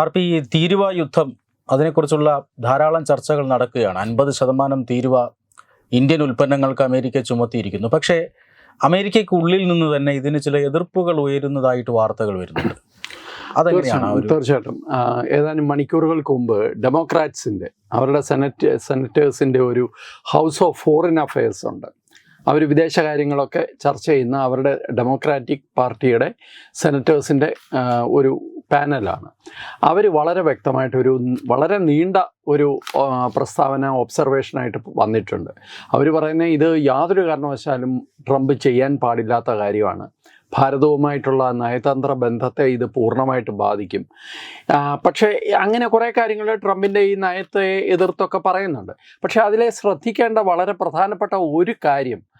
R P ഈ തീരുവ യുദ്ധം അതിനെക്കുറിച്ചുള്ള ധാരാളം ചർച്ചകൾ നടക്കുകയാണ്. അൻപത് ശതമാനം തീരുവ ഇന്ത്യൻ ഉൽപ്പന്നങ്ങൾക്ക് അമേരിക്ക ചുമത്തിയിരിക്കുന്നു. പക്ഷേ അമേരിക്കയ്ക്കുള്ളിൽ നിന്ന് തന്നെ ഇതിന് ചില എതിർപ്പുകൾ ഉയരുന്നതായിട്ട് വാർത്തകൾ വരുന്നുണ്ട്. തീർച്ചയായിട്ടും. ഏതാനും മണിക്കൂറുകൾക്ക് മുമ്പ് ഡെമോക്രാറ്റ്സിന്റെ അവരുടെ സെനറ്റ് സെനറ്റേഴ്സിന്റെ ഒരു ഹൗസ് ഓഫ് ഫോറിൻ അഫയേഴ്സ് ഉണ്ട്. അവർ വിദേശകാര്യങ്ങളൊക്കെ ചർച്ച ചെയ്യുന്ന അവരുടെ ഡെമോക്രാറ്റിക് പാർട്ടിയുടെ സെനറ്റേഴ്സിന്റെ ഒരു പാനലാണ്. അവർ വളരെ വ്യക്തമായിട്ട് ഒരു വളരെ നീണ്ട ഒരു പ്രസ്താവന ഒബ്സർവേഷനായിട്ട് വന്നിട്ടുണ്ട്. അവർ പറയുന്നത് ഇത് യാതൊരു കാരണവശാലും ട്രംപ് ചെയ്യാൻ പാടില്ലാത്ത കാര്യമാണ്. ഭാരതവുമായിട്ടുള്ള നയതന്ത്ര ബന്ധത്തെ ഇത് പൂർണമായിട്ട് ബാധിക്കും. പക്ഷേ അങ്ങനെ കുറേ കാര്യങ്ങൾ ട്രംപിന്റെ ഈ നയത്തെ എതിർത്തൊക്കെ പറയുന്നുണ്ട്. പക്ഷേ അതിലെ ശ്രദ്ധിക്കേണ്ട വളരെ പ്രധാനപ്പെട്ട ഒരു കാര്യം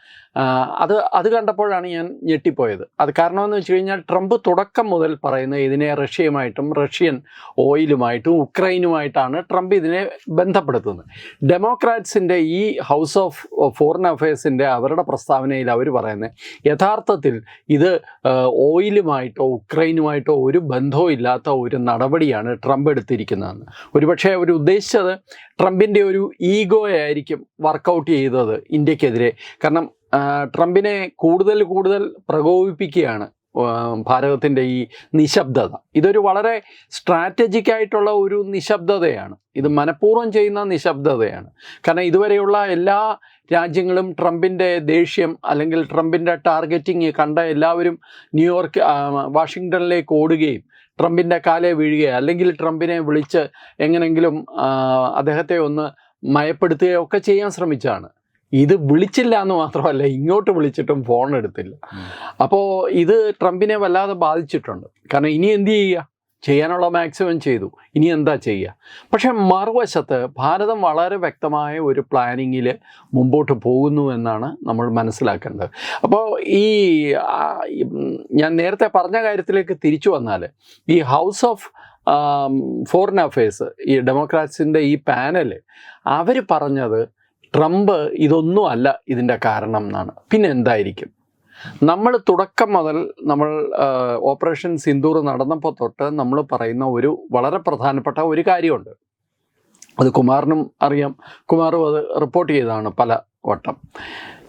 അത് അത് കണ്ടപ്പോഴാണ് ഞാൻ ഞെട്ടിപ്പോയത്. അത് കാരണമെന്ന് വെച്ച് കഴിഞ്ഞാൽ ട്രംപ് തുടക്കം മുതൽ പറയുന്നത് ഇതിനെ റഷ്യയുമായിട്ടും റഷ്യൻ ഓയിലുമായിട്ടും ഉക്രൈനുമായിട്ടാണ് ട്രംപ് ഇതിനെ ബന്ധപ്പെടുത്തുന്നത്. ഡെമോക്രാറ്റ്സിന്റെ ഈ ഹൗസ് ഓഫ് ഫോറിൻ അഫയേഴ്സിന്റെ അവരുടെ പ്രസ്താവനയിൽ അവർ പറയുന്നത് യഥാർത്ഥത്തിൽ ഇത് ഓയിലുമായിട്ടോ ഉക്രൈനുമായിട്ടോ ഒരു ബന്ധവും ഇല്ലാത്ത ഒരു നടപടിയാണ് ട്രംപ് എടുത്തിരിക്കുന്നതെന്ന്. ഒരുപക്ഷെ അവർ ഉദ്ദേശിച്ചത് ട്രംപിന്റെ ഒരു ഈഗോയായിരിക്കും വർക്കൗട്ട് ചെയ്തത് ഇന്ത്യക്കെതിരെ. കാരണം ട്രംപിനെ കൂടുതൽ കൂടുതൽ പ്രകോപിപ്പിക്കുകയാണ് ഭാരതത്തിന്റെ ഈ നിശബ്ദത. ഇതൊരു വളരെ സ്ട്രാറ്റജിക് ആയിട്ടുള്ള ഒരു നിശബ്ദതയാണ്. ഇത് മനഃപൂർവം ചെയ്യുന്ന നിശബ്ദതയാണ്. കാരണം ഇതുവരെയുള്ള എല്ലാ രാജ്യങ്ങളും ട്രംപിന്റെ ദേഷ്യം അല്ലെങ്കിൽ ട്രംപിന്റെ ടാർഗറ്റിങ് കണ്ട എല്ലാവരും ന്യൂയോർക്ക് വാഷിങ്ടണിലേക്ക് ഓടുകയും ട്രംപിന്റെ കാലേ വീഴുകയോ അല്ലെങ്കിൽ ട്രംപിനെ വിളിച്ച് എങ്ങനെങ്കിലും അദ്ദേഹത്തെ ഒന്ന് മയപ്പെടുത്തുകയോ ഒക്കെ ചെയ്യാൻ ശ്രമിച്ചാണ്. ഇത് വിളിച്ചില്ല എന്ന് മാത്രമല്ല ഇങ്ങോട്ട് വിളിച്ചിട്ടും ഫോൺ എടുത്തില്ല. അപ്പോൾ ഇത് ട്രംപിനെ വല്ലാതെ ബാധിച്ചിട്ടുണ്ട്. കാരണം ഇനി എന്ത് ചെയ്യുക? ചെയ്യാനുള്ള മാക്സിമം ചെയ്തു. ഇനി എന്താ ചെയ്യുക? പക്ഷെ മറുവശത്ത് ഭാരതം വളരെ വ്യക്തമായ ഒരു പ്ലാനിങ്ങിൽ മുമ്പോട്ട് പോകുന്നു എന്നാണ് നമ്മൾ മനസ്സിലാക്കേണ്ടത്. അപ്പോൾ ഈ ഞാൻ നേരത്തെ പറഞ്ഞ കാര്യത്തിലേക്ക് തിരിച്ചു വന്നാൽ ഈ ഹൗസ് ഓഫ് ഫോറിൻ അഫയേഴ്സ് ഈ ഡെമോക്രാറ്റ്സിന്റെ ഈ പാനൽ അവർ പറഞ്ഞത് ട്രംപ് ഇതൊന്നും അല്ല ഇതിന്റെ കാരണം എന്നാണ്. പിന്നെ എന്തായിരിക്കും? നമ്മൾ തുടക്കം മുതൽ നമ്മൾ ഓപ്പറേഷൻ സിന്ദൂർ നടന്നപ്പോൾ തൊട്ട് നമ്മൾ പറയുന്ന ഒരു വളരെ പ്രധാനപ്പെട്ട ഒരു കാര്യമുണ്ട്. അത് കുമാറിനും അറിയാം. കുമാറും അത് റിപ്പോർട്ട് ചെയ്തതാണ് പല വട്ടം.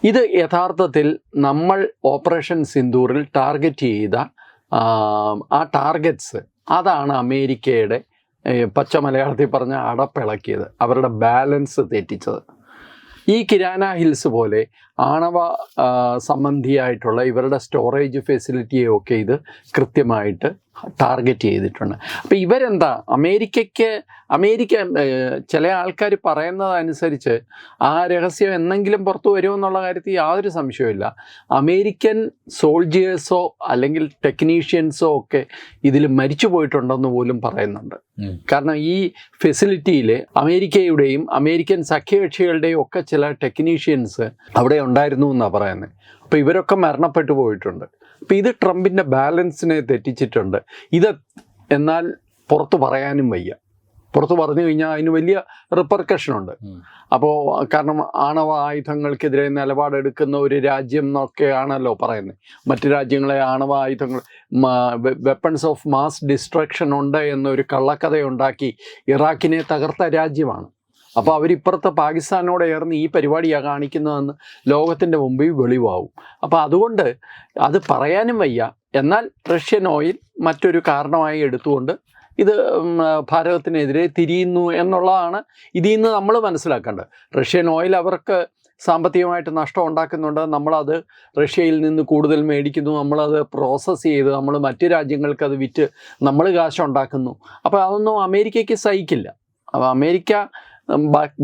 ഇത് യഥാർത്ഥത്തിൽ നമ്മൾ ഓപ്പറേഷൻ സിന്ദൂറിൽ ടാർഗറ്റ് ചെയ്ത ആ, ടാർഗറ്റ്സ് അതാണ് അമേരിക്കയുടെ പച്ച മലയാളത്തിൽ പറഞ്ഞ അടപ്പിളക്കിയത് അവരുടെ ബാലൻസ് തെറ്റിച്ചത്. ഈ കിരാന ഹിൽസ് പോലെ ആണവ സംബന്ധിയായിട്ടുള്ള ഇവരുടെ സ്റ്റോറേജ് ഫെസിലിറ്റിയൊക്കെ ഇത് കൃത്യമായിട്ട് ടാർഗറ്റ് ചെയ്തിട്ടുണ്ട്. അപ്പോൾ ഇവരെന്താ? അമേരിക്കയ്ക്ക് അമേരിക്ക ചില ആൾക്കാർ പറയുന്നതനുസരിച്ച് ആ രഹസ്യം എന്നെങ്കിലും പുറത്തു വരുമെന്നുള്ള കാര്യത്തിൽ യാതൊരു സംശയവുമില്ല അമേരിക്കൻ സോൾജിയേഴ്സോ അല്ലെങ്കിൽ ടെക്നീഷ്യൻസോ ഒക്കെ ഇതിൽ മരിച്ചു പോയിട്ടുണ്ടെന്ന് പോലും പറയുന്നുണ്ട്. കാരണം ഈ ഫെസിലിറ്റിയിൽ അമേരിക്കയുടെയും അമേരിക്കൻ സഖ്യകക്ഷികളുടെയും ഒക്കെ ചില ടെക്നീഷ്യൻസ് അവിടെ ഉണ്ടായിരുന്നു എന്നാണ് പറയുന്നത് അപ്പോൾ ഇവരൊക്കെ മരണപ്പെട്ടു പോയിട്ടുണ്ട്. അപ്പോൾ ഇത് ട്രംപിന്റെ ബാലൻസിനെ തെറ്റിച്ചിട്ടുണ്ട്. ഇത് എന്നാൽ പുറത്തു പറയാനും വയ്യ. പുറത്ത് പറഞ്ഞു കഴിഞ്ഞാൽ അതിന് വലിയ റിപ്പർക്കഷനുണ്ട്. അപ്പോൾ കാരണം ആണവ ആയുധങ്ങൾക്കെതിരെ നിലപാടെടുക്കുന്ന ഒരു രാജ്യം എന്നൊക്കെയാണല്ലോ പറയുന്നത് മറ്റു രാജ്യങ്ങളെ ആണവ ആയുധങ്ങൾ വെപ്പൺസ് ഓഫ് മാസ് ഡിസ്ട്രക്ഷൻ ഉണ്ട് എന്നൊരു കള്ളക്കഥയുണ്ടാക്കി ഇറാഖിനെ തകർത്ത രാജ്യമാണ്. അപ്പോൾ അവരിപ്പുറത്ത് പാകിസ്ഥാനോട് ചേർന്ന് ഈ പരിപാടിയാണ് കാണിക്കുന്നതെന്ന് ലോകത്തിന്റെ മുമ്പിൽ വെളിവാവും. അപ്പോൾ അതുകൊണ്ട് അത് പറയാനും വയ്യ. എന്നാൽ റഷ്യൻ ഓയിൽ മറ്റൊരു കാരണമായി എടുത്തുകൊണ്ട് ഇത് ഭാരതത്തിനെതിരെ തിരിയുന്നു എന്നുള്ളതാണ് ഇതിൽ നിന്ന് നമ്മൾ മനസ്സിലാക്കേണ്ടത്. റഷ്യൻ ഓയിൽ അവർക്ക് സാമ്പത്തികമായിട്ട് നഷ്ടം ഉണ്ടാക്കുന്നുണ്ട്. നമ്മളത് റഷ്യയിൽ നിന്ന് കൂടുതൽ മേടിക്കുന്നു. നമ്മളത് പ്രോസസ്സ് ചെയ്ത് നമ്മൾ മറ്റ് രാജ്യങ്ങൾക്ക് അത് വിറ്റ് നമ്മൾ കാശുണ്ടാക്കുന്നു അപ്പോൾ അതൊന്നും അമേരിക്കയ്ക്ക് സഹിക്കില്ല. അപ്പോൾ അമേരിക്ക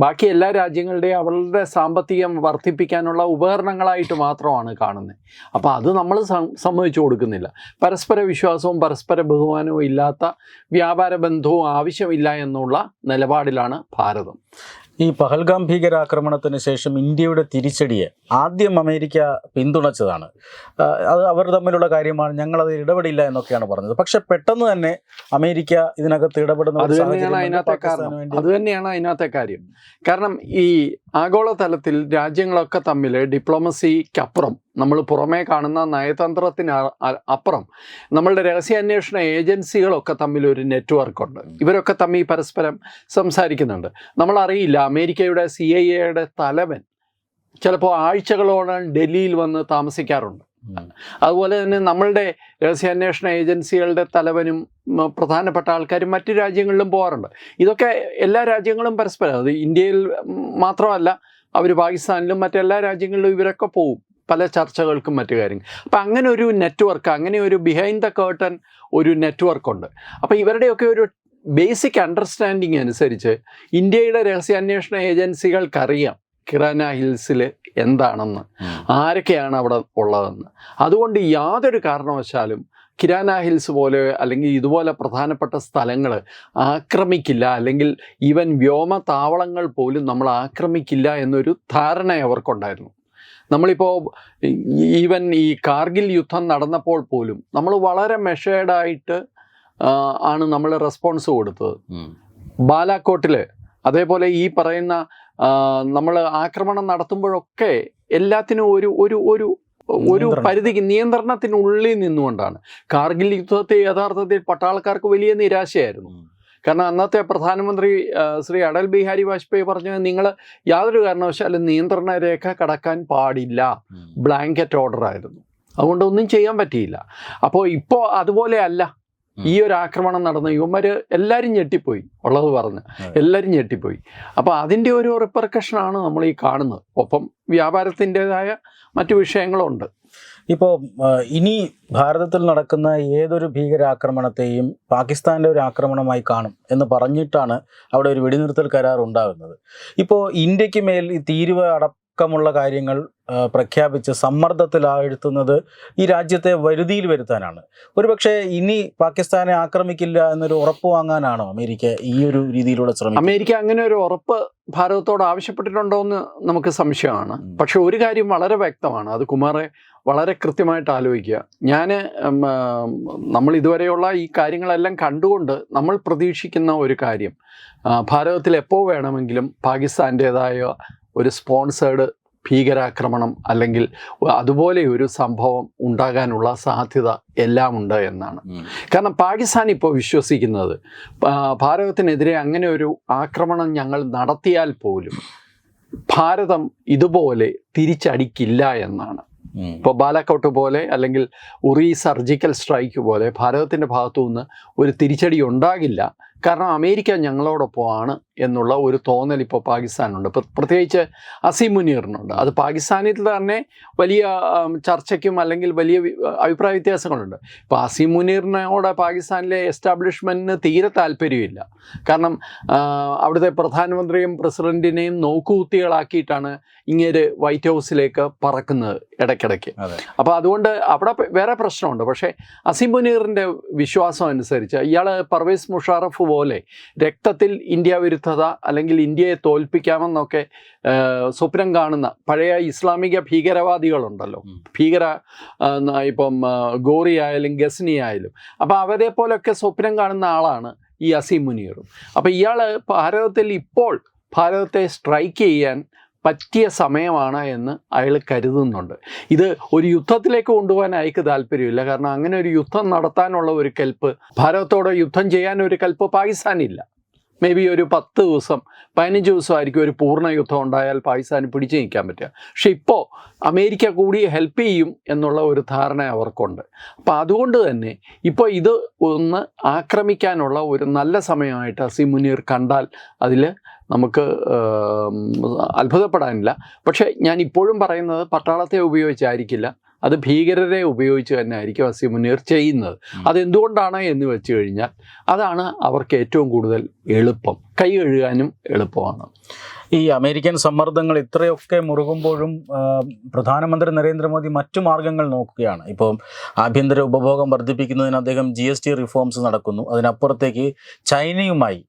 ബാക്കി എല്ലാ രാജ്യങ്ങളുടെയും അവളുടെ സാമ്പത്തികം വർദ്ധിപ്പിക്കാനുള്ള ഉപകരണങ്ങളായിട്ട് മാത്രമാണ് കാണുന്നത് അപ്പോൾ അത് നമ്മൾ സമ്മതിച്ചു കൊടുക്കുന്നില്ല. പരസ്പര വിശ്വാസവും പരസ്പര ബഹുമാനവും ഇല്ലാത്ത വ്യാപാര ബന്ധവും ആവശ്യമില്ല എന്നുള്ള നിലപാടിലാണ് ഭാരതം. ഈ പഹൽഗാം ഭീകരാക്രമണത്തിന് ശേഷം ഇന്ത്യയുടെ തിരിച്ചടിയെ ആദ്യം അമേരിക്ക പിന്തുണച്ചതാണ്. അത് അവർ തമ്മിലുള്ള കാര്യമാണ്. ഞങ്ങളത് ഇടപെടില്ല എന്നൊക്കെയാണ് പറഞ്ഞത്. പക്ഷെ പെട്ടെന്ന് തന്നെ അമേരിക്ക ഇതിനകത്ത് ഇടപെടുന്ന അത് തന്നെയാണ് അതിനകത്തെ കാര്യം. കാരണം ഈ ആഗോളതലത്തിൽ രാജ്യങ്ങളൊക്കെ തമ്മിൽ ഡിപ്ലോമസിക്കപ്പുറം നമ്മൾ പുറമേ കാണുന്ന നയതന്ത്രത്തിന് അപ്പുറം നമ്മളുടെ രഹസ്യാന്വേഷണ ഏജൻസികളൊക്കെ തമ്മിൽ ഒരു നെറ്റ്വർക്കുണ്ട്. ഇവരൊക്കെ തമ്മിൽ പരസ്പരം സംസാരിക്കുന്നുണ്ട്. നമ്മളറിയില്ല അമേരിക്കയുടെ സി ഐ എയുടെ തലവൻ ചിലപ്പോൾ ആഴ്ചകളോളം ഡൽഹിയിൽ വന്ന് താമസിക്കാറുണ്ട്. അതുപോലെ തന്നെ നമ്മളുടെ രഹസ്യാന്വേഷണ ഏജൻസികളുടെ തലവനും പ്രധാനപ്പെട്ട ആൾക്കാരും മറ്റു രാജ്യങ്ങളിലും പോകാറുണ്ട്. ഇതൊക്കെ എല്ലാ രാജ്യങ്ങളും പരസ്പരം. അത് ഇന്ത്യയിൽ മാത്രമല്ല അവർ പാകിസ്ഥാനിലും മറ്റെല്ലാ രാജ്യങ്ങളിലും ഇവരൊക്കെ പോവും. പല ചർച്ചകൾക്കും മറ്റു കാര്യങ്ങൾ. അപ്പം അങ്ങനെ ഒരു നെറ്റ്വർക്ക് അങ്ങനെ ഒരു ബിഹൈൻഡ് ദ കേർട്ടൺ ഒരു നെറ്റ്വർക്കുണ്ട് അപ്പം ഇവരുടെയൊക്കെ ഒരു ബേസിക് അണ്ടർസ്റ്റാൻഡിങ് അനുസരിച്ച് ഇന്ത്യയുടെ രഹസ്യാന്വേഷണ ഏജൻസികൾക്കറിയാം കിറാന ഹിൽസിൽ എന്താണെന്ന്. ആരൊക്കെയാണ് അവിടെ ഉള്ളതെന്ന്. അതുകൊണ്ട് യാതൊരു കാരണവശാലും കിരാന ഹിൽസ് പോലെ അല്ലെങ്കിൽ ഇതുപോലെ പ്രധാനപ്പെട്ട സ്ഥലങ്ങൾ ആക്രമിക്കില്ല അല്ലെങ്കിൽ ഈവൻ വ്യോമ താവളങ്ങൾ പോലും നമ്മൾ ആക്രമിക്കില്ല എന്നൊരു ധാരണ അവർക്കുണ്ടായിരുന്നു. നമ്മളിപ്പോൾ ഈവൻ ഈ കാർഗിൽ യുദ്ധം നടന്നപ്പോൾ പോലും നമ്മൾ വളരെ മെഷേർഡായിട്ട് ആണ് നമ്മൾ റെസ്പോൺസ് കൊടുത്തത് ബാലാക്കോട്ടിൽ അതേപോലെ ഈ പറയുന്ന നമ്മൾ ആക്രമണം നടത്തുമ്പോഴൊക്കെ എല്ലാത്തിനും ഒരു ഒരു ഒരു ഒരു. പരിധിക്ക് നിയന്ത്രണത്തിനുള്ളിൽ നിന്നുകൊണ്ടാണ് കാർഗിൽ യുദ്ധത്തെ യഥാർത്ഥത്തിൽ പട്ടാളക്കാർക്ക് വലിയ നിരാശയായിരുന്നു. കാരണം അന്നത്തെ പ്രധാനമന്ത്രി ശ്രീ അടൽ ബിഹാരി വാജ്പേയി പറഞ്ഞത് നിങ്ങൾ യാതൊരു കാരണവശാലും നിയന്ത്രണ രേഖ കടക്കാൻ പാടില്ല. ബ്ലാങ്കറ്റ് ഓർഡർ ആയിരുന്നു. അതുകൊണ്ട് ഒന്നും ചെയ്യാൻ പറ്റിയില്ല. അപ്പോൾ ഇപ്പോൾ അതുപോലെ അല്ല. ഈ ഒരു ആക്രമണം നടന്ന ഇവന്മാർ എല്ലാവരും ഞെട്ടിപ്പോയി. ഉള്ളത് പറഞ്ഞ്. എല്ലാവരും ഞെട്ടിപ്പോയി. അപ്പോൾ അതിന്റെ ഒരു റിപ്പർക്കഷനാണ് നമ്മൾ ഈ കാണുന്നത്. ഒപ്പം വ്യാപാരത്തിന്റെതായ മറ്റു വിഷയങ്ങളുണ്ട്. ഇപ്പോൾ ഇനി ഭാരതത്തിൽ നടക്കുന്ന ഏതൊരു ഭീകരാക്രമണത്തെയും പാകിസ്ഥാന്റെ ഒരു ആക്രമണമായി കാണും എന്ന് പറഞ്ഞിട്ടാണ് അവിടെ ഒരു വെടിനിർത്തൽ കരാർ ഉണ്ടാകുന്നത്. ഇപ്പോൾ ഇന്ത്യയ്ക്ക് മേൽ ഈ തീരുവ അടക്കമുള്ള കാര്യങ്ങൾ പ്രഖ്യാപിച്ച് സമ്മർദ്ദത്തിലാഴ്ത്തുന്നത് ഈ രാജ്യത്തെ വരുതിയിൽ വരുത്താനാണ്. ഒരുപക്ഷെ ഇനി പാകിസ്ഥാനെ ആക്രമിക്കില്ല എന്നൊരു ഉറപ്പ് വാങ്ങാനാണോ അമേരിക്ക ഈ ഒരു രീതിയിലൂടെ ശ്രമിക്കുന്നത്? അമേരിക്ക അങ്ങനെ ഒരു ഉറപ്പ് ഭാരതത്തോട് ആവശ്യപ്പെട്ടിട്ടുണ്ടോ എന്ന് നമുക്ക് സംശയമാണ്. പക്ഷെ ഒരു കാര്യം വളരെ വ്യക്തമാണ്. അത് കുമാറെ വളരെ കൃത്യമായിട്ട് ആലോചിക്കുക ഞാൻ നമ്മൾ ഇതുവരെയുള്ള ഈ കാര്യങ്ങളെല്ലാം കണ്ടുകൊണ്ട് നമ്മൾ പ്രതീക്ഷിക്കുന്ന ഒരു കാര്യം. ഭാരതത്തിൽ എപ്പോൾ വേണമെങ്കിലും പാകിസ്ഥാന്റേതായ ഒരു സ്പോൺസേഡ് ഭീകരാക്രമണം അല്ലെങ്കിൽ അതുപോലെ ഒരു സംഭവം ഉണ്ടാകാനുള്ള സാധ്യത എല്ലാം ഉണ്ട് എന്നാണ്. കാരണം പാകിസ്ഥാൻ ഇപ്പോൾ വിശ്വസിക്കുന്നത് ഭാരതത്തിനെതിരെ അങ്ങനെ ഒരു ആക്രമണം ഞങ്ങൾ നടത്തിയാൽ പോലും ഭാരതം ഇതുപോലെ തിരിച്ചടിക്കില്ല എന്നാണ്. ഇപ്പോൾ ബാലാക്കോട്ട് പോലെ അല്ലെങ്കിൽ ഉറി സർജിക്കൽ സ്ട്രൈക്ക് പോലെ ഭാരതത്തിന്റെ ഭാഗത്തു നിന്ന് ഒരു തിരിച്ചടി ഉണ്ടാകില്ല. കാരണം അമേരിക്ക ഞങ്ങളോടൊപ്പമാണ്. എന്നുള്ള ഒരു തോന്നൽ ഇപ്പോൾ പാകിസ്ഥാനുണ്ട് ഇപ്പം പ്രത്യേകിച്ച് അസീം മുനീറിനുണ്ട്. അത് പാകിസ്ഥാനിൽ തന്നെ വലിയ ചർച്ചയ്ക്കും അല്ലെങ്കിൽ വലിയ അഭിപ്രായ വ്യത്യാസങ്ങളുണ്ട്. ഇപ്പോൾ അസീം മുനീറിനോട് പാകിസ്ഥാനിലെ എസ്റ്റാബ്ലിഷ്മെന്റിന് തീരെ താല്പര്യമില്ല. കാരണം അവിടുത്തെ പ്രധാനമന്ത്രിയും പ്രസിഡന്റിനെയും നോക്കുകുത്തികളാക്കിയിട്ടാണ് ഇങ്ങനെ വൈറ്റ് ഹൗസിലേക്ക് പറക്കുന്നത് ഇടയ്ക്കിടയ്ക്ക്. അപ്പോൾ അതുകൊണ്ട് അവിടെ വേറെ പ്രശ്നമുണ്ട്. പക്ഷേ അസീം മുനീറിന്റെ വിശ്വാസം അനുസരിച്ച് ഇയാൾ പർവേസ് മുഷാറഫ് പോലെ രക്തത്തിൽ ഇന്ത്യ വിരുദ്ധത അല്ലെങ്കിൽ ഇന്ത്യയെ തോൽപ്പിക്കാമെന്നൊക്കെ സ്വപ്നം കാണുന്ന പഴയ ഇസ്ലാമിക ഭീകരവാദികളുണ്ടല്ലോ. ഭീകര ഇപ്പം ഗോറി ആയാലും ഗസ്നി ആയാലും അപ്പോൾ അവരെ പോലെയൊക്കെ സ്വപ്നം കാണുന്ന ആളാണ് ഈ അസീം മുനീറും. അപ്പോൾ ഇയാൾ ഭാരതത്തിൽ ഇപ്പോൾ ഭാരതത്തെ സ്ട്രൈക്ക് ചെയ്യാൻ പറ്റിയ സമയമാണ് എന്ന് അയാൾ കരുതുന്നുണ്ട്. ഇത് ഒരു യുദ്ധത്തിലേക്ക് കൊണ്ടുപോകാൻ അയാൾക്ക് താല്പര്യമില്ല. കാരണം അങ്ങനെ ഒരു യുദ്ധം നടത്താനുള്ള ഒരു കൽപ്പ് ഭാരതത്തോട് യുദ്ധം ചെയ്യാൻ ഒരു കൽപ്പ് പാകിസ്ഥാനില്ല. മേ ബി ഒരു പത്ത് ദിവസം പതിനഞ്ച് ദിവസമായിരിക്കും ഒരു പൂർണ യുദ്ധം ഉണ്ടായാൽ പാകിസ്ഥാന് പിടിച്ചു നിൽക്കാൻ പറ്റുക. പക്ഷെ ഇപ്പോൾ അമേരിക്ക കൂടി ഹെൽപ്പ് ചെയ്യും എന്നുള്ള ഒരു ധാരണ അവർക്കുണ്ട്. അപ്പോൾ അതുകൊണ്ട് തന്നെ ഇപ്പോൾ ഇത് ഒന്ന് ആക്രമിക്കാനുള്ള ഒരു നല്ല സമയമായിട്ട് അസീം മുനീർ കണ്ടാൽ അതിൽ നമുക്ക് അത്ഭുതപ്പെടാനില്ല. പക്ഷേ ഞാൻ ഇപ്പോഴും പറയുന്നത് പട്ടാളത്തെ ഉപയോഗിച്ചായിരിക്കില്ല. അത് ഭീകരരെ ഉപയോഗിച്ച് തന്നെ ആയിരിക്കും അസീം മുനീർ ചെയ്യുന്നത്. അതെന്തുകൊണ്ടാണ് എന്ന് വെച്ച് കഴിഞ്ഞാൽ അതാണ് അവർക്ക് ഏറ്റവും കൂടുതൽ എളുപ്പം. കൈ കഴുകാനും എളുപ്പമാണ്. ഈ അമേരിക്കൻ സമ്മർദ്ദങ്ങൾ ഇത്രയൊക്കെ മുറുകുമ്പോഴും പ്രധാനമന്ത്രി നരേന്ദ്രമോദി മറ്റു മാർഗങ്ങൾ നോക്കുകയാണ്. ഇപ്പോൾ ആഭ്യന്തര ഉപഭോഗം വർദ്ധിപ്പിക്കുന്നതിന് അദ്ദേഹം ജി എസ് ടി റിഫോംസ് നടക്കുന്നു. അതിനപ്പുറത്തേക്ക് ചൈനയുമായി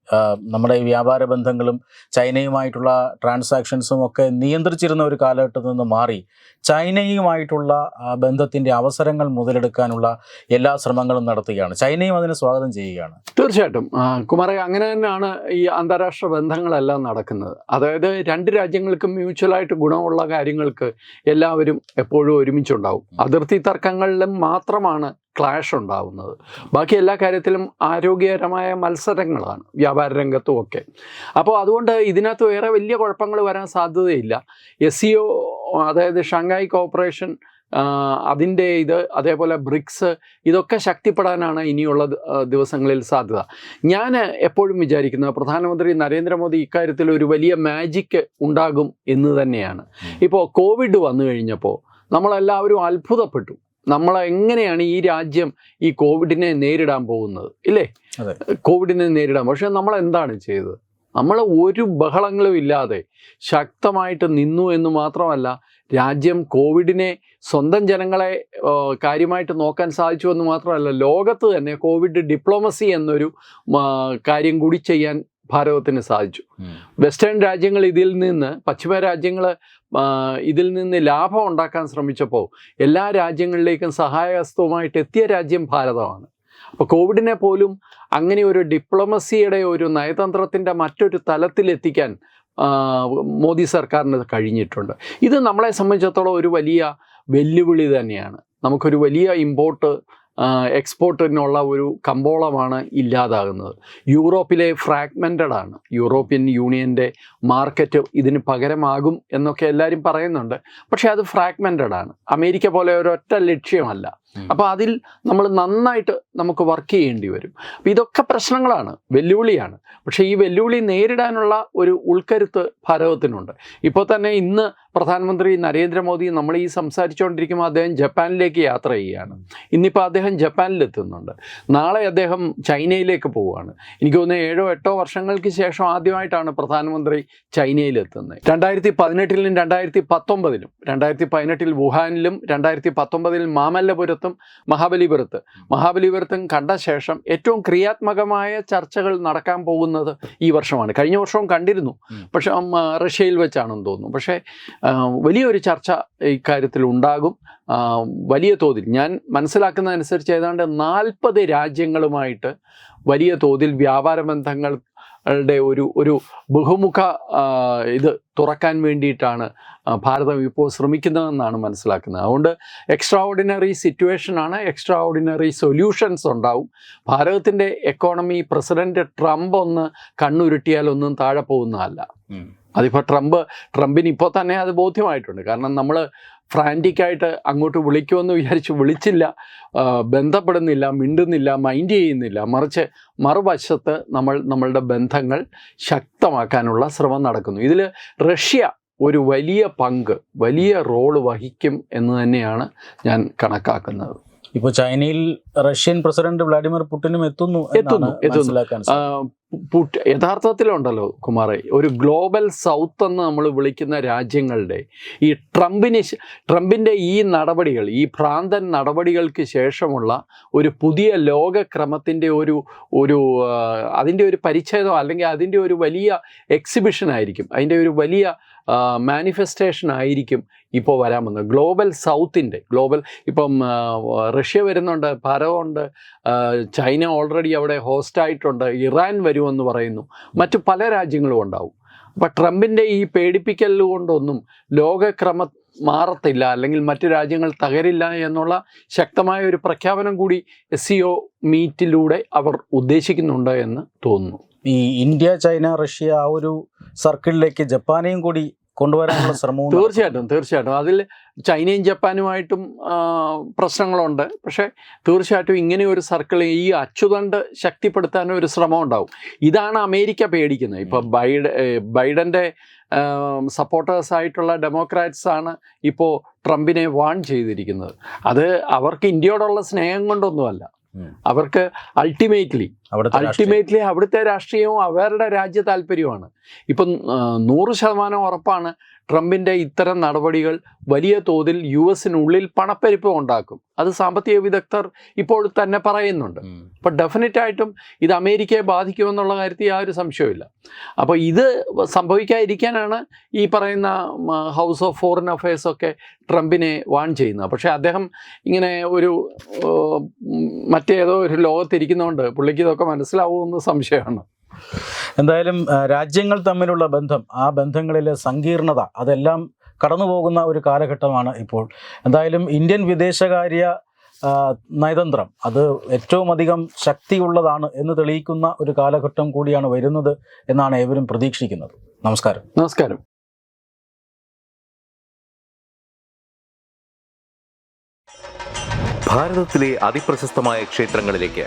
നമ്മുടെ വ്യാപാര ബന്ധങ്ങളും ചൈനയുമായിട്ടുള്ള ട്രാൻസാക്ഷൻസും ഒക്കെ നിയന്ത്രിച്ചിരുന്ന ഒരു കാലഘട്ടത്തിൽ നിന്ന് മാറി ചൈനയുമായിട്ടുള്ള ബന്ധത്തിന്റെ അവസരങ്ങൾ മുതലെടുക്കാനുള്ള എല്ലാ ശ്രമങ്ങളും നടത്തുകയാണ്. ചൈനയും അതിനെ സ്വാഗതം ചെയ്യുകയാണ്. തീർച്ചയായിട്ടും. കുമാരെ അങ്ങനെ തന്നെയാണ് ഈ അന്താരാഷ്ട്ര ബന്ധങ്ങളെല്ലാം നടക്കുന്നത്. അത് അതായത് രണ്ട് രാജ്യങ്ങൾക്കും മ്യൂച്വലായിട്ട് ഗുണമുള്ള കാര്യങ്ങൾക്ക് എല്ലാവരും എപ്പോഴും ഒരുമിച്ചുണ്ടാവും. അതിർത്തി തർക്കങ്ങളിലും മാത്രമാണ് ക്ലാഷ് ഉണ്ടാവുന്നത്. ബാക്കി എല്ലാ കാര്യത്തിലും ആരോഗ്യകരമായ മത്സരങ്ങളാണ് വ്യാപാര രംഗത്തും ഒക്കെ. അപ്പോൾ അതുകൊണ്ട് ഇതിനകത്ത് വേറെ വലിയ കുഴപ്പങ്ങൾ വരാൻ സാധ്യതയില്ല. എസ് സി ഒ അതായത് ഷാങ്ഹായ് കോപ്പറേഷൻ അതിന്റെ ഇത് അതേപോലെ ബ്രിക്സ് ഇതൊക്കെ ശക്തിപ്പെടാനാണ് ഇനിയുള്ള ദിവസങ്ങളിൽ സാധ്യത. ഞാൻ എപ്പോഴും വിചാരിക്കുന്നത് പ്രധാനമന്ത്രി നരേന്ദ്രമോദി ഇക്കാര്യത്തിൽ ഒരു വലിയ മാജിക്ക് ഉണ്ടാകും എന്ന് തന്നെയാണ്. ഇപ്പോൾ കോവിഡ് വന്നു കഴിഞ്ഞപ്പോൾ നമ്മളെല്ലാവരും അത്ഭുതപ്പെട്ടു. നമ്മളെങ്ങനെയാണ് ഈ രാജ്യം ഈ കോവിഡിനെ നേരിടാൻ പോകുന്നത്? ഇല്ലേ? കോവിഡിനെ നേരിടാൻ. പക്ഷെ നമ്മൾ എന്താണ് ചെയ്തത്? നമ്മൾ ഒരു ബഹളങ്ങളും ഇല്ലാതെ ശക്തമായിട്ട് നിന്നു എന്ന് മാത്രമല്ല രാജ്യം കോവിഡിനെ സ്വന്തം ജനങ്ങളെ കാര്യമായിട്ട് നോക്കാൻ സാധിച്ചു എന്ന് മാത്രമല്ല ലോകത്ത് തന്നെ കോവിഡ് ഡിപ്ലോമസി എന്നൊരു കാര്യം കൂടി ചെയ്യാൻ ഭാരതത്തിന് സാധിച്ചു. വെസ്റ്റേൺ രാജ്യങ്ങൾ ഇതിൽ നിന്ന് പശ്ചിമ രാജ്യങ്ങൾ ഇതിൽ നിന്ന് ലാഭം ഉണ്ടാക്കാൻ ശ്രമിച്ചപ്പോൾ എല്ലാ രാജ്യങ്ങളിലേക്കും സഹായഹസ്തവുമായിട്ട് എത്തിയ രാജ്യം ഭാരതമാണ്. അപ്പോൾ കോവിഡിനെ പോലും അങ്ങനെ ഒരു ഡിപ്ലോമസിയുടെ ഒരു നയതന്ത്രത്തിന്റെ മറ്റൊരു തലത്തിലെത്തിക്കാൻ മോദി സർക്കാരിന് കഴിഞ്ഞിട്ടുണ്ട്. ഇത് നമ്മളെ സംബന്ധിച്ചിടത്തോളം ഒരു വലിയ വെല്ലുവിളി തന്നെയാണ്. നമുക്കൊരു വലിയ ഇമ്പോർട്ട് എക്സ്പോർട്ടിനുള്ള ഒരു കമ്പോളമാണ് ഇല്ലാതാകുന്നത്. യൂറോപ്പിലെ ഫ്രാഗ്മെന്റഡ് ആണ് യൂറോപ്യൻ യൂണിയന്റെ മാർക്കറ്റ് ഇതിന് പകരമാകും എന്നൊക്കെ എല്ലാവരും പറയുന്നുണ്ട്. പക്ഷേ അത് ഫ്രാഗ്മെന്റഡ് ആണ് അമേരിക്ക പോലെ ഒരൊറ്റ ലക്ഷ്യമല്ല. അപ്പോൾ അതിൽ നമ്മൾ നന്നായിട്ട് നമുക്ക് വർക്ക് ചെയ്യേണ്ടി വരും. അപ്പോൾ ഇതൊക്കെ പ്രശ്നങ്ങളാണ് വെല്ലുവിളിയാണ്. പക്ഷേ ഈ വെല്ലുവിളി നേരിടാനുള്ള ഒരു ഉൾക്കരുത്ത് ഭാരതത്തിനുണ്ട്. ഇപ്പോൾ തന്നെ ഇന്ന് പ്രധാനമന്ത്രി നരേന്ദ്രമോദി നമ്മൾ ഈ സംസാരിച്ചുകൊണ്ടിരിക്കുമ്പോൾ അദ്ദേഹം ജപ്പാനിലേക്ക് യാത്ര ചെയ്യുകയാണ്. ഇന്നിപ്പോൾ അദ്ദേഹം ജപ്പാനിലെത്തുന്നുണ്ട്. നാളെ അദ്ദേഹം ചൈനയിലേക്ക് പോവുകയാണ്. എനിക്ക് തോന്നുന്നു ഏഴോ എട്ടോ വർഷങ്ങൾക്ക് ശേഷം ആദ്യമായിട്ടാണ് പ്രധാനമന്ത്രി ചൈനയിലെത്തുന്നത്. രണ്ടായിരത്തി പതിനെട്ടിലും രണ്ടായിരത്തി പത്തൊമ്പതിലും രണ്ടായിരത്തി പതിനെട്ടിൽ വുഹാനിലും രണ്ടായിരത്തി പത്തൊമ്പതിൽ മാമല്ലപുരത്തും മഹാബലിപുരത്ത് മഹാബലിപുരത്തും. കണ്ട ശേഷം ഏറ്റവും ക്രിയാത്മകമായ ചർച്ചകൾ നടക്കാൻ പോകുന്നത് ഈ വർഷമാണ്. കഴിഞ്ഞ വർഷവും കണ്ടിരുന്നു. പക്ഷേ റഷ്യയിൽ വെച്ചാണെന്ന് തോന്നുന്നു. പക്ഷേ വലിയൊരു ചർച്ച ഇക്കാര്യത്തിൽ ഉണ്ടാകും. വലിയ തോതിൽ. ഞാൻ മനസ്സിലാക്കുന്നതനുസരിച്ച് ഏതാണ്ട് നാൽപ്പത് രാജ്യങ്ങളുമായിട്ട് വലിയ തോതിൽ വ്യാപാര ബന്ധങ്ങളുടെ ഒരു ഒരു ബഹുമുഖ ഇത് തുറക്കാൻ വേണ്ടിയിട്ടാണ് ഭാരതം ഇപ്പോൾ ശ്രമിക്കുന്നതെന്നാണ് മനസ്സിലാക്കുന്നത്. അതുകൊണ്ട് എക്സ്ട്രാ ഓർഡിനറി സിറ്റുവേഷനാണ് എക്സ്ട്രാ ഓർഡിനറി സൊല്യൂഷൻസ് ഉണ്ടാവും. ഭാരതത്തിന്റെ എക്കോണമി പ്രസിഡന്റ് ട്രംപ് ഒന്ന് കണ്ണുരുട്ടിയാലൊന്നും താഴെ പോകുന്നതല്ല. അതിപ്പോൾ ട്രംപ് ട്രംപിന് ഇപ്പോൾ തന്നെ അത് ബോധ്യമായിട്ടുണ്ട്. കാരണം നമ്മൾ ഫ്രാന്റിക്കായിട്ട് അങ്ങോട്ട് വിളിക്കുമെന്ന് വിചാരിച്ച് വിളിച്ചില്ല. ബന്ധപ്പെടുന്നില്ല മിണ്ടുന്നില്ല മൈൻഡ് ചെയ്യുന്നില്ല. മറിച്ച് മറുവശത്ത് നമ്മൾ നമ്മളുടെ ബന്ധങ്ങൾ ശക്തമാക്കാനുള്ള ശ്രമം നടക്കുന്നു. ഇതിൽ റഷ്യ ഒരു വലിയ പങ്ക് വലിയ റോൾ വഹിക്കും എന്ന് തന്നെയാണ് ഞാൻ കണക്കാക്കുന്നത്. ഇപ്പോൾ ചൈനയിൽ റഷ്യൻ പ്രസിഡന്റ് വ്ളാഡിമിർ പുടിനും എത്തുന്നു എത്തുന്നു, എത്തുന്നു. യഥാർത്ഥത്തിലുണ്ടല്ലോ കുമാറെ ഒരു ഗ്ലോബൽ സൗത്ത് എന്ന് നമ്മൾ വിളിക്കുന്ന രാജ്യങ്ങളുടെ ഈ ട്രംപിന് ട്രംപിന്റെ ഈ നടപടികൾ ഈ ഭ്രാന്തൻ നടപടികൾക്ക് ശേഷമുള്ള ഒരു പുതിയ ലോകക്രമത്തിന്റെ ഒരു ഒരു അതിന്റെ ഒരു പരിച്ഛേദം അല്ലെങ്കിൽ അതിന്റെ ഒരു വലിയ എക്സിബിഷൻ ആയിരിക്കും അതിന്റെ ഒരു വലിയ മാനിഫെസ്റ്റേഷൻ ആയിരിക്കും ഇപ്പോൾ വരാൻ വന്നത്. ഗ്ലോബൽ സൗത്തിന്റെ ഗ്ലോബൽ ഇപ്പം റഷ്യ വരുന്നുണ്ട് ഭാരതമുണ്ട് ചൈന ഓൾറെഡി അവിടെ ഹോസ്റ്റ് ആയിട്ടുണ്ട് ഇറാൻ വരുമെന്ന് പറയുന്നു. മറ്റു പല രാജ്യങ്ങളും ഉണ്ടാവും. അപ്പം ട്രംപിന്റെ ഈ പേടിപ്പിക്കൽ കൊണ്ടൊന്നും ലോകക്രമ മാറത്തില്ല അല്ലെങ്കിൽ മറ്റു രാജ്യങ്ങൾ തകരില്ല എന്നുള്ള ശക്തമായ ഒരു പ്രഖ്യാപനം കൂടി എസ് സി ഒ മീറ്റിലൂടെ അവർ ഉദ്ദേശിക്കുന്നുണ്ട് എന്ന് തോന്നുന്നു. ഈ ഇന്ത്യ ചൈന റഷ്യ ആ ഒരു സർക്കിളിലേക്ക് ജപ്പാനെയും കൂടി കൊണ്ടുവരാനുള്ള ശ്രമവും. തീർച്ചയായിട്ടും തീർച്ചയായിട്ടും. അതിൽ ചൈനയും ജപ്പാനുമായിട്ടും പ്രശ്നങ്ങളുണ്ട്. പക്ഷേ തീർച്ചയായിട്ടും ഇങ്ങനെ ഒരു സർക്കിൾ ഈ അച്ചുതണ്ട് ശക്തിപ്പെടുത്താൻ ഒരു ശ്രമം ഉണ്ടാവും. ഇതാണ് അമേരിക്ക പേടിക്കുന്നത്. ഇപ്പോൾ ബൈഡ ബൈഡന്റെ സപ്പോർട്ടേഴ്സ് ആയിട്ടുള്ള ഡെമോക്രാറ്റ്സ് ആണ് ഇപ്പോൾ ട്രംപിനെ വാൺ ചെയ്തിരിക്കുന്നത്. അത് അവർക്ക് ഇന്ത്യയോടുള്ള സ്നേഹം കൊണ്ടൊന്നുമല്ല. അവർക്ക് അൾട്ടിമേറ്റ്ലി. അൾട്ടിമേറ്റ്ലി അവിടുത്തെ രാഷ്ട്രീയവും അവരുടെ രാജ്യ താല്പര്യവുമാണ്. ഇപ്പം ആ, നൂറ് ശതമാനം ഉറപ്പാണ് ട്രംപിന്റെ ഇത്തരം നടപടികൾ വലിയ തോതിൽ യു എസിനുള്ളിൽ പണപ്പെരുപ്പം ഉണ്ടാക്കും. അത് സാമ്പത്തിക വിദഗ്ധർ ഇപ്പോൾ തന്നെ പറയുന്നുണ്ട്. അപ്പം ഡെഫിനറ്റ് ഡെഫിനറ്റായിട്ടും ഇത് അമേരിക്കയെ ബാധിക്കുമെന്നുള്ള കാര്യത്തിൽ യാതൊരു സംശയമില്ല അപ്പോൾ ഇത് സംഭവിക്കാതിരിക്കാനാണ് ഈ പറയുന്ന ഹൗസ് ഓഫ് ഫോറിൻ അഫയേഴ്സ് ഒക്കെ ട്രംപിനെ വാൺ ചെയ്യുന്നത്. പക്ഷേ അദ്ദേഹം ഇങ്ങനെ ഒരു മറ്റേതോ ഒരു ലോകത്തിരിക്കുന്നതുകൊണ്ട് പുള്ളിക്ക് ഇതൊക്കെ മനസ്സിലാവുമെന്ന് സംശയമാണ്. എന്തായാലും രാജ്യങ്ങൾ തമ്മിലുള്ള ബന്ധം ആ ബന്ധങ്ങളിലെ സങ്കീർണത അതെല്ലാം കടന്നു പോകുന്ന ഒരു കാലഘട്ടമാണ് ഇപ്പോൾ. എന്തായാലും ഇന്ത്യൻ വിദേശകാര്യ നയതന്ത്രം അത് ഏറ്റവും അധികം ശക്തിയുള്ളതാണ് എന്ന് തെളിയിക്കുന്ന ഒരു കാലഘട്ടം കൂടിയാണ് വരുന്നത് എന്നാണ് ഏവരും പ്രതീക്ഷിക്കുന്നത്. നമസ്കാരം. നമസ്കാരം. ഭാരതത്തിലെ അതിപ്രശസ്തമായ ക്ഷേത്രങ്ങളിലേക്ക്